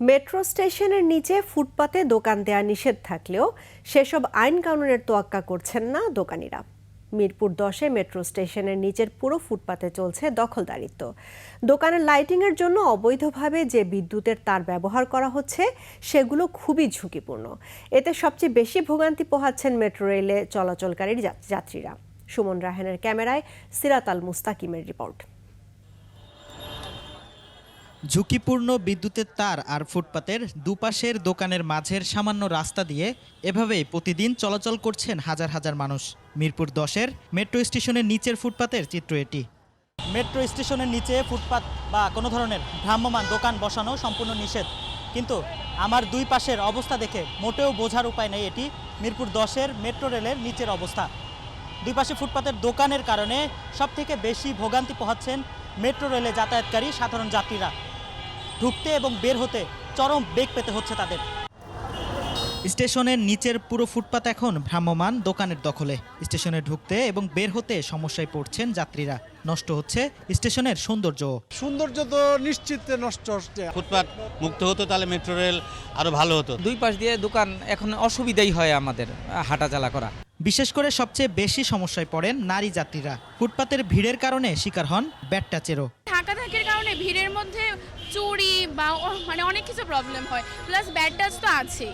Metro স্টেশনের নিচে ফুটপাতে দোকান দেয়া নিষেধ থাকলেও সেসব আইন কানুনের তোয়াক্কা করছেন না দোকানিরা। মিরপুর দশে মেট্রো স্টেশনের নিচের পুরো ফুটপাতে চলছে দখলদারিত্ব। দোকানের লাইটিংয়ের জন্য অবৈধভাবে যে বিদ্যুতের তার ব্যবহার করা হচ্ছে, সেগুলো খুবই ঝুঁকিপূর্ণ। এতে সবচেয়ে বেশি ভোগান্তি পোহাচ্ছেন মেট্রো রেলে চলাচলকারী যা- যাত্রীরা। সুমন রাহানের ক্যামেরায় সিরাত আল মুস্তাকিমের রিপোর্ট। ঝুঁকিপূর্ণ বিদ্যুতের তার আর ফুটপাতের দুপাশের দোকানের মাঝের সামান্য রাস্তা দিয়ে এভাবেই প্রতিদিন চলাচল করছেন হাজার হাজার মানুষ। মিরপুর দশের মেট্রো স্টেশনের নিচের ফুটপাতের চিত্র এটি। মেট্রো স্টেশনের নিচে ফুটপাত বা কোনো ধরনের ভ্রাম্যমান দোকান বসানো সম্পূর্ণ নিষেধ। কিন্তু আমার দুই পাশের অবস্থা দেখে মোটেও বোঝার উপায় নেই এটি মিরপুর দশের মেট্রো রেলের নিচের অবস্থা। দুই পাশে ফুটপাতের দোকানের কারণে সবথেকে বেশি ভোগান্তি পোহাচ্ছেন মেট্রো রেলে যাতায়াতকারী সাধারণ যাত্রীরা। ঢুকতে এবং বের হতে চরম বেগ পেতে হচ্ছে তাদের। স্টেশনের নিচের পুরো ফুটপাত এখন ভ্রাম্যমান দোকানের দখলে। স্টেশনে ঢুকতে এবং বের হতে সমস্যায় পড়ছেন যাত্রীরা। নষ্ট হচ্ছে স্টেশনের সৌন্দর্য। সৌন্দর্য তো নিশ্চিত নষ্ট হচ্ছে। ফুটপাত মুক্ত হতো তাহলে মেট্রো রেল আরও ভালো হতো। দুই পাশ দিয়ে দোকান এখন অসুবিধাই হয় আমাদের হাঁটাচলা করা। বিশেষ করে সবচেয়ে বেশি সমস্যায় পড়েন নারী যাত্রীরা। ফুটপাতের ভিড়ের কারণে শিকার হন ব্যাটটাচেরও ঢাকা থাকির কারণে ভিড়ের মধ্যে চুরি বা মানে অনেক কিছু প্রবলেম হয়। প্লাস ব্যাড টাচ তো আছে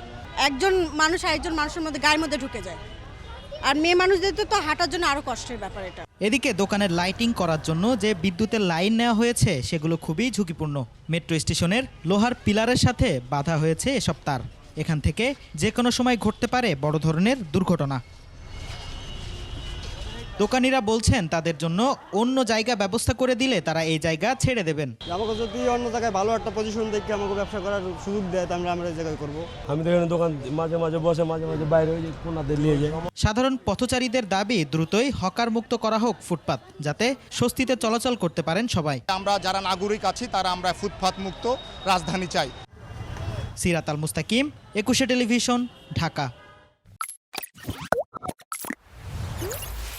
একজন মানুষ আরেকজন মানুষের মধ্যে গায়ের মধ্যে ঢুকে যায়। আর মেয়ে মানুষদের তো তো হাঁটার জন্য আরও কষ্টের ব্যাপার এটা। এদিকে দোকানের লাইটিং করার জন্য যে বিদ্যুতের লাইন নেওয়া হয়েছে সেগুলো খুবই ঝুঁকিপূর্ণ। মেট্রো স্টেশনের লোহার পিলারের সাথে বাধা হয়েছে এসব তার। এখান থেকে যে কোনো সময় ঘটতে পারে বড় ধরনের দুর্ঘটনা। দোকানিরা বলছেন তাদের জন্য অন্য জায়গা ব্যবস্থা করে দিলে তারা এই জায়গা ছেড়ে দেবেন। আমাকে যদি অন্য জায়গায় ভালো একটা পজিশন দেখে আমাকে ব্যবসা করার সুযোগ দেয় তাহলে আমরা এই জায়গায় করব। আমি তো এখানে দোকান মাঝে মাঝে বসে মাঝে মাঝে বাইরে ওই যে কোনাতে নিয়ে যাই। সাধারণ পথচারীদের দাবি দ্রুতই হকার মুক্ত করা হোক ফুটপাত যাতে স্বস্তিতে চলাচল করতে পারেন সবাই। আমরা যারা নাগরিক আছি তারা আমরা ফুটপাত মুক্ত রাজধানী চাই। সিরাত আল মুস্তাকিম একুশে টেলিভিশন ঢাকা।